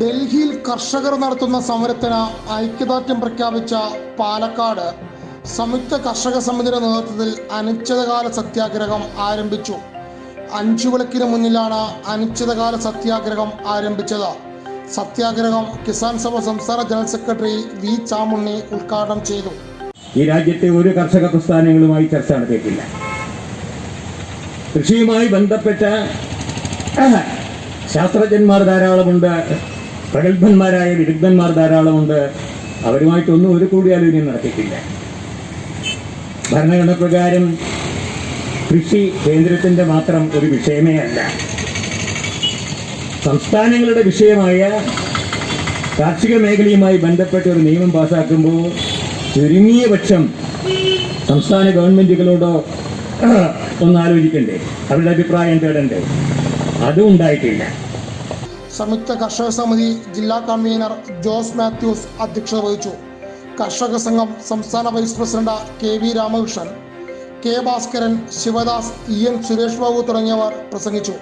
ഡൽഹിയിൽ കർഷകർ നടത്തുന്ന സമരത്തിന് ഐക്യദാർഢ്യം പ്രഖ്യാപിച്ച പാലക്കാട് സംയുക്ത കർഷക സമിതിയുടെ നേതൃത്വത്തിൽ അനിശ്ചിതകാല സത്യാഗ്രഹം ആരംഭിച്ചു. അഞ്ചു വിളക്കിന് മുന്നിലാണ് അനിശ്ചിതകാല സത്യാഗ്രഹം ആരംഭിച്ചത്. സത്യാഗ്രഹം കിസാൻ സഭ സംസ്ഥാന ജനറൽ സെക്രട്ടറി വി ചാമുണ്ണി ഉദ്ഘാടനം ചെയ്തു. ഈ രാജ്യത്തെ ഒരു കർഷക പ്രസ്ഥാനങ്ങളുമായി ചർച്ച നടത്തിയിട്ടില്ല. കൃഷിയുമായി ബന്ധപ്പെട്ട ശാസ്ത്രജ്ഞന്മാർ ധാരാളമുണ്ട്. പ്രഗത്ഭന്മാരായ വിദഗ്ധന്മാർ ധാരാളമുണ്ട്. അവരുമായിട്ടൊന്നും ഒരു കൂടിയാലോചന നടത്തിയിട്ടില്ല. ഭരണഘടന പ്രകാരം കൃഷി കേന്ദ്രത്തിന്റെ മാത്രം ഒരു വിഷയമേ അല്ല. സംസ്ഥാനങ്ങളുടെ വിഷയമായ കാർഷിക മേഖലയുമായി ബന്ധപ്പെട്ട ഒരു നിയമം പാസാക്കുമ്പോൾ ചുരുങ്ങിയ പക്ഷം സംസ്ഥാന ഗവൺമെന്റുകളോടോ ഒന്ന് ആലോചിക്കണ്ടേ അവരുടെ അഭിപ്രായം തേടണ്ടേ? അതും ഉണ്ടായിട്ടില്ല. സംയുക്ത കർഷക സമിതി ജില്ലാ കൺവീനർ ജോസ് മാത്യൂസ് അധ്യക്ഷത വഹിച്ചു. കർഷക സംഘം സംസ്ഥാന vice president K V Ramakrishnan K Bhaskaran Sivadas E N Suresh Babu തുടങ്ങിയവർ പ്രസംഗിച്ചു.